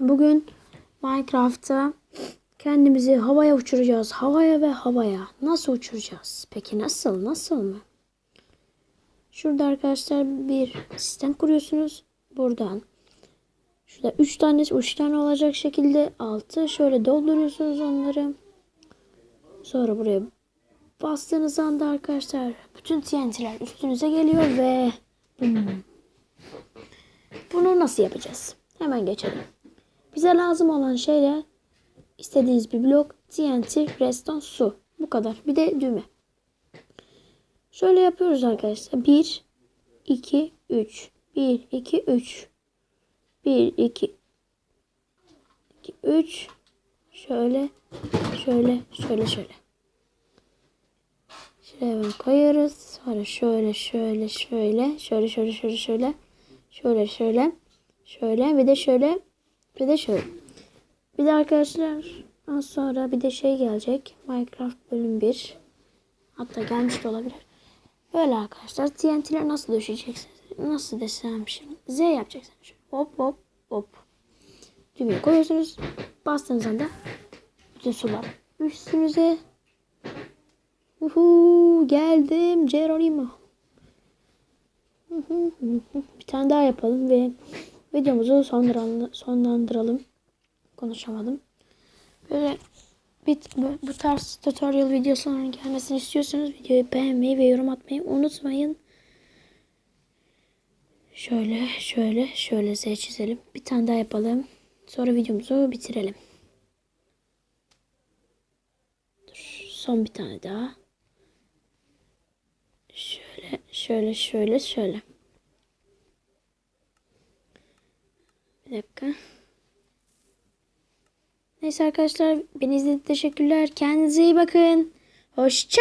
Bugün Minecraft'ta kendimizi havaya uçuracağız. Havaya ve havaya. Nasıl uçuracağız? Peki nasıl? Nasıl mı? Şurada arkadaşlar bir sistem kuruyorsunuz. Buradan. Şurada 3 tane 3 tane olacak şekilde altı şöyle dolduruyorsunuz onları. Sonra buraya bastığınız anda arkadaşlar bütün TNT'ler üstünüze geliyor ve. Bunu nasıl yapacağız? Hemen geçelim. Size lazım olan şeyler istediğiniz bir blok, TNT, redstone, su. Bu kadar. Bir de düğme. Şöyle yapıyoruz arkadaşlar. 1, 2, 3. 1, 2, 3. 1, 2, 2, 3. Şöyle, şöyle, şöyle, şöyle. Şuraya ben koyarız. Sonra şöyle, şöyle, şöyle. Şöyle, şöyle, şöyle, şöyle. Şöyle, şöyle. Şöyle ve de şöyle bir de şöyle. Bir de arkadaşlar az sonra bir de şey gelecek. Minecraft bölüm 1. Hatta gelmiş de olabilir. Böyle arkadaşlar TNT'leri nasıl düşeceksiniz? Nasıl desem şimdi? Z yapacaksınız. Hop hop hop. Düğmeyi koyuyorsunuz. Bastığınız anda bütün sular üstünüze. Uhu, geldim Geronimo. Bir tane daha yapalım ve videomuzu sonlandıralım. Konuşamadım. Böyle bir, bu, bu tarz tutorial videosunun gelmesini istiyorsanız videoyu beğenmeyi ve yorum atmayı unutmayın. Şöyle, şöyle, şöyle Z çizelim. Bir tane daha yapalım. Sonra videomuzu bitirelim. Dur, son bir tane daha. Şöyle, şöyle, şöyle, şöyle. Bir dakika. Neyse arkadaşlar beni izlediğiniz teşekkürler. Kendinize iyi bakın. Hoşça